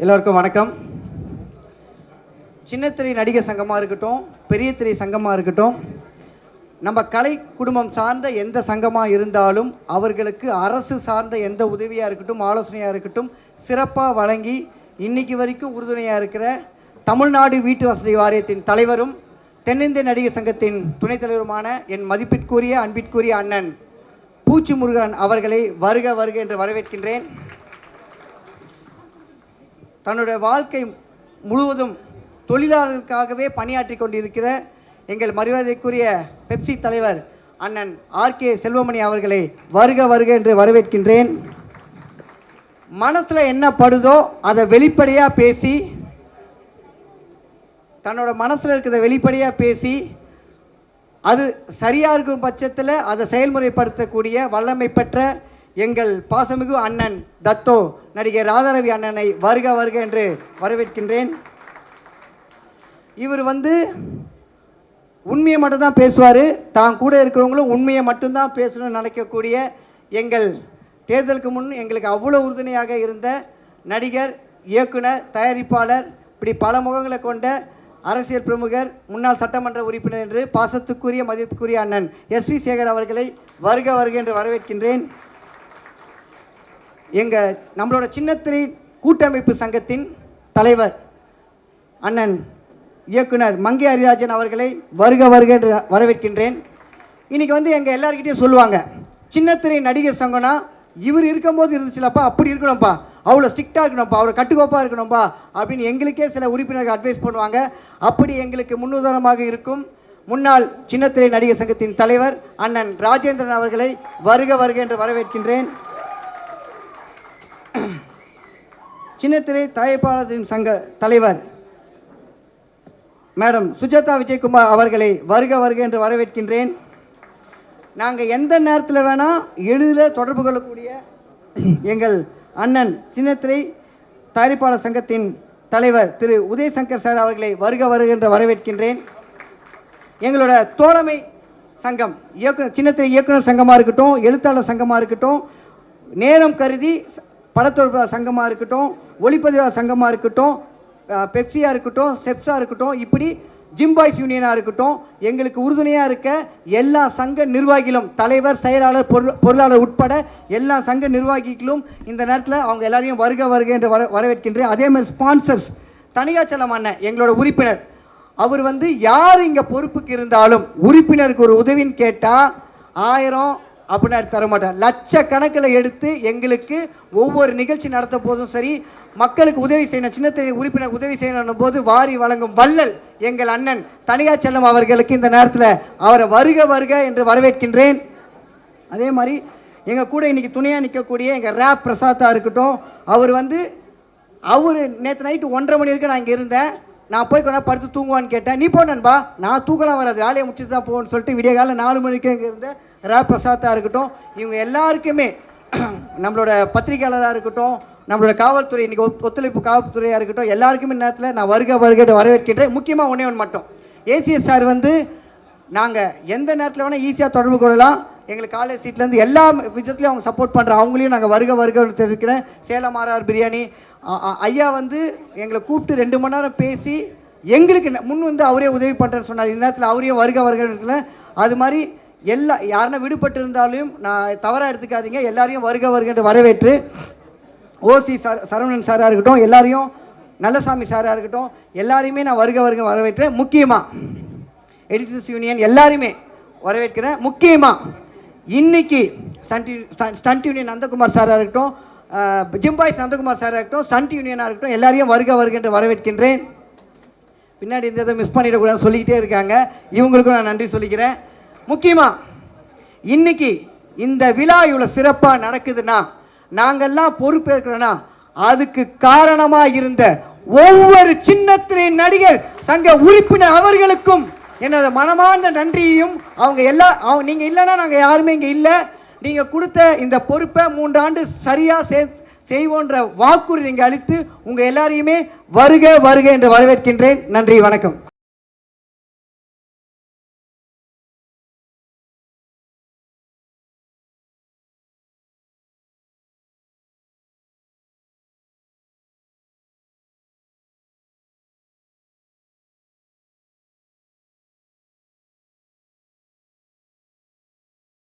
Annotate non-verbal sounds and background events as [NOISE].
எல்லோருக்கும் வணக்கம். சின்னத்திரை நடிகர் சங்கமாக இருக்கட்டும் பெரிய திரை சங்கமாக இருக்கட்டும் நம்ம கலை குடும்பம் சார்ந்த எந்த சங்கமாக இருந்தாலும் அவர்களுக்கு அரசு சார்ந்த எந்த உதவியாக இருக்கட்டும் ஆலோசனையாக இருக்கட்டும் சிறப்பாக வழங்கி இன்னைக்கு வரைக்கும் உறுதுணையாக இருக்கிற தமிழ்நாடு வீட்டு வசதி வாரியத்தின் தலைவரும் தென்னிந்திய நடிகர் சங்கத்தின் துணைத் தலைவருமான என் மதிப்பிற்குரிய அன்பிற்குரிய அண்ணன் பூச்சி முருகன் அவர்களை வருக வருக என்று வரவேற்கின்றேன். தன்னுடைய வாழ்க்கை முழுவதும் தொழிலாளர்களுக்காகவே பணியாற்றி கொண்டிருக்கிற எங்கள் மரியாதைக்குரிய பெப்சி தலைவர் அண்ணன் ஆர்கே செல்வமணி அவர்களை வருக வருக என்று வரவேற்கின்றேன். மனசில் என்ன படுதோ அதை வெளிப்படையாக பேசி தன்னோட மனசில் இருக்கிறத வெளிப்படையாக பேசி அது சரியாக இருக்கும் பட்சத்தில் அதை செயல்முறைப்படுத்தக்கூடிய வல்லமை பெற்ற எங்கள் பாசமிகு அண்ணன் தத்தோ நடிகர் ராதாரவி அண்ணனை வருக வருக என்று வரவேற்கின்றேன். இவர் வந்து உண்மையை மட்டும்தான் பேசுவார். தான் கூட இருக்கிறவங்களும் உண்மையை மட்டும்தான் பேசணும்னு நினைக்கக்கூடிய எங்கள் தேர்தலுக்கு முன் எங்களுக்கு அவ்வளோ உறுதுணையாக இருந்த நடிகர் இயக்குனர் தயாரிப்பாளர் இப்படி பல முகங்களை கொண்ட அரசியல் பிரமுகர் முன்னாள் சட்டமன்ற உறுப்பினர் என்று பாசத்துக்குரிய மதிப்புக்குரிய அண்ணன் எஸ் வி சேகர் அவர்களை வருக வருக என்று வரவேற்கின்றேன். எங்கள் நம்மளோட சின்னத்திரை கூட்டமைப்பு சங்கத்தின் தலைவர் அண்ணன் இயக்குனர் மங்கை ஹரிராஜன் அவர்களை வருக வருக என்று வரவேற்கின்றேன். இன்றைக்கி வந்து எங்கள் எல்லாருக்கிட்டையும் சொல்லுவாங்க சின்னத்திரை நடிகர் சங்கம்னா இவர் இருக்கும்போது இருந்துச்சுலப்பா அப்படி இருக்கணும்ப்பா அவ்வளோ ஸ்ட்ரிக்டாக இருக்கணும்ப்பா அவர் கட்டுக்கோப்பாக இருக்கணும்ப்பா அப்படின்னு எங்களுக்கே சில உறுப்பினர்கள் அட்வைஸ் பண்ணுவாங்க. அப்படி எங்களுக்கு முன்னுதாரணமாக இருக்கும் முன்னாள் சின்னத்திரை நடிகர் சங்கத்தின் தலைவர் அண்ணன் ராஜேந்திரன் அவர்களை வருக வருக என்று வரவேற்கின்றேன். சின்னத்திரை தயாரிப்பாளர்களின் சங்க தலைவர் மேடம் சுஜாதா விஜயகுமார் அவர்களை வருக வருக என்று வரவேற்கின்றேன். நாங்கள் எந்த நேரத்தில் வேணால் எளிதில் தொடர்பு கொள்ளக்கூடிய எங்கள் அண்ணன் சின்னத்திரை தயாரிப்பாளர் சங்கத்தின் தலைவர் திரு உதயசங்கர் சார் அவர்களை வருக வருக என்று வரவேற்கின்றேன். எங்களோட தோழமை சங்கம் இயக்குனர் சின்னத்திரை இயக்குனர் சங்கமாக இருக்கட்டும் எழுத்தாளர் சங்கமாக இருக்கட்டும் நேரம் கருதி ச- படத்தொழிலாளர் சங்கமாக இருக்கட்டும் ஒளிப்பதிவாளர் சங்கமாக இருக்கட்டும் பெப்சியாக இருக்கட்டும் ஸ்டெப்ஸாக இருக்கட்டும் இப்படி ஜிம் பாய்ஸ் யூனியனாக இருக்கட்டும் எங்களுக்கு உறுதுணையாக இருக்க எல்லா சங்க நிர்வாகிகளும் தலைவர் செயலாளர் பொருள் பொருளாளர் உட்பட எல்லா சங்க நிர்வாகிகளும் இந்த நேரத்தில் அவங்க எல்லாரையும் வருக வருக என்று வர வரவேற்கின்றேன். அதே மாதிரி ஸ்பான்சர்ஸ் தனியாச்சலம் அண்ணன் எங்களோட உறுப்பினர். அவர் வந்து யார் இங்கே பொறுப்புக்கு இருந்தாலும் உறுப்பினருக்கு ஒரு உதவின்னு கேட்டால் ஆயிரம் அப்படின்னு தர மாட்டார் லட்சக்கணக்கில் எடுத்து எங்களுக்கு ஒவ்வொரு நிகழ்ச்சி நடத்த போதும் சரி மக்களுக்கு உதவி செய்யணும் சின்னத்திரை உறுப்பினர் உதவி செய்யணும் போது வாரி வழங்கும் வள்ளல் எங்கள் அண்ணன் தனியா செல்லம் அவர்களுக்கு இந்த நேரத்தில் அவரை வருக வருக என்று வரவேற்கின்றேன். அதே மாதிரி எங்கள் கூட இன்றைக்கி துணையாக நிற்கக்கூடிய எங்கள் ரேப் பிரசாத்தாக இருக்கட்டும் அவர் வந்து அவர் நேற்று நைட்டு ஒன்றரை மணி வரைக்கும் நான் இங்கே இருந்தேன். நான் போய் கொண்டா படுத்து தூங்குவான்னு கேட்டேன். நீ போனன்பா நான் தூக்கலாம் வராது. வேலையை முடிச்சுட்டு தான் போகணும்னு சொல்லிட்டு விடிய காலம் நாலு மணிக்கு இருந்த ரா பிரசாத்தாக இருக்கட்டும் இவங்க எல்லாருக்குமே [CLEARS THROAT] நம்மளோட பத்திரிகையாளராக இருக்கட்டும் நம்மளோட காவல்துறை இன்றைக்கி ஒத்துழைப்பு காவல்துறையாக இருக்கட்டும் எல்லாருக்குமே இந்த நேரத்தில் நான் வருக வருகிட்ட வரவேற்கின்றேன். முக்கியமாக ஒன்றே ஒன்று மட்டும். ஏசிஎஸ் சார் வந்து நாங்கள் எந்த நேரத்தில் வேணால் ஈஸியாக தொடர்பு கொள்ளலாம். எங்களுக்கு காலேஜ் சீட்லேருந்து எல்லா விதத்துலையும் அவங்க சப்போர்ட் பண்ணுறோம் அவங்களையும் நாங்கள் வருக வருக தெரிவிக்கிறேன். சேலம் ஆர்ஆர் பிரியாணி ஐயா வந்து எங்களை கூப்பிட்டு ரெண்டு மணி நேரம் பேசி எங்களுக்கு ந- முன் வந்து அவரே உதவி பண்ணுறேன்னு சொன்னார். இந்த நேரத்தில் அவரையும் வருக வருக அது மாதிரி எல்லா யாருன்னா விடுபட்டு இருந்தாலும் நான் தவறாக எடுத்துக்காதீங்க. எல்லாரையும் வருக வருகின்ற வரவேற்று ஓசி சார் சரவணன் சாராக இருக்கட்டும் எல்லாரையும் நல்லசாமி சாராக இருக்கட்டும் எல்லாரையுமே நான் வருக வருக வரவேற்றேன் முக்கியமாக எடிட்டர்ஸ் யூனியன் எல்லாருமே வரவேற்கிறேன். முக்கியமாக இன்னைக்கு ஸ்டண்ட் யூ- ஸ்டண்ட் யூனியன் நந்தகுமார் சாராக இருக்கட்டும் ஜிம்பாய் ஜிம்பாய்ஸ் நந்தகுமார் சாராக இருக்கட்டும் ஸ்டண்ட் யூனியனாக இருக்கட்டும் எல்லாரையும் வருக வருக என்று வரவேற்கின்றேன். பின்னாடி இந்த இதை மிஸ் பண்ணிடக்கூடாதுன்னு சொல்லிக்கிட்டே இருக்காங்க. இவங்களுக்கும் நான் நன்றி சொல்லிக்கிறேன். முக்கியமாக இன்னைக்கு இந்த விழா இவ்வளோ சிறப்பாக நடக்குதுன்னா நாங்கள்லாம் பொறுப்பேற்கிறோன்னா அதுக்கு காரணமாக இருந்த ஒவ்வொரு சின்னத்திரை நடிகர் சங்க உறுப்பினர் அவர்களுக்கும் எனது மனமார்ந்த நன்றியையும் அவங்க எல்லா அவங்க நீங்கள் இல்லைன்னா நாங்கள் யாருமே இங்கே இல்லை. நீங்கள் கொடுத்த இந்த பொறுப்பை மூன்றாண்டு சரியாக சே செய்வோன்ற வாக்குறுதி இங்கே அளித்து உங்கள் எல்லாரையுமே வருக வருக என்று வரவேற்கின்றேன். நன்றி வணக்கம்.